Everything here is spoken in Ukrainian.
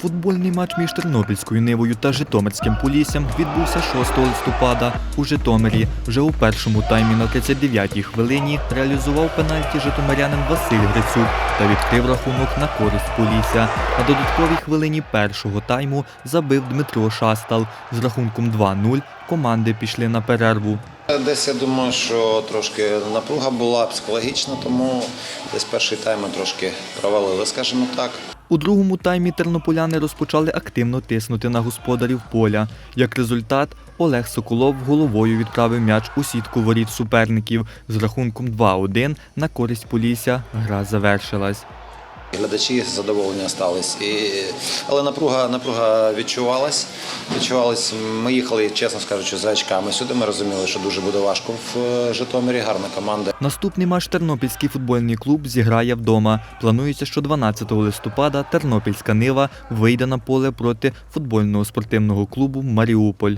Футбольний матч між Тернопільською Нивою та Житомирським Поліссям відбувся 6 листопада у Житомирі. Вже у першому таймі на 39-й хвилині реалізував пенальті житомирянин Василь Грицюк та відкрив рахунок на користь Полісся. На додатковій хвилині першого тайму забив Дмитро Шастал. З рахунком 2-0 команди пішли на перерву. Десь я думаю, що трошки напруга була психологічна, тому десь перший тайм ми трошки провалили, скажімо так. У другому таймі тернополяни розпочали активно тиснути на господарів поля. Як результат, Олег Соколов головою відправив м'яч у сітку воріт суперників. З рахунком 2-1 на користь Полісся гра завершилась. Глядачі задоволені остались. І... Але напруга, напруга відчувалась. відчувалась. Ми їхали, чесно скажучи, за очками сюди. Ми розуміли, що дуже буде важко в е, Житомирі, гарна команда. Наступний матч Тернопільський футбольний клуб зіграє вдома. Планується, що 12 листопада Тернопільська Нива вийде на поле проти футбольного спортивного клубу Маріуполь.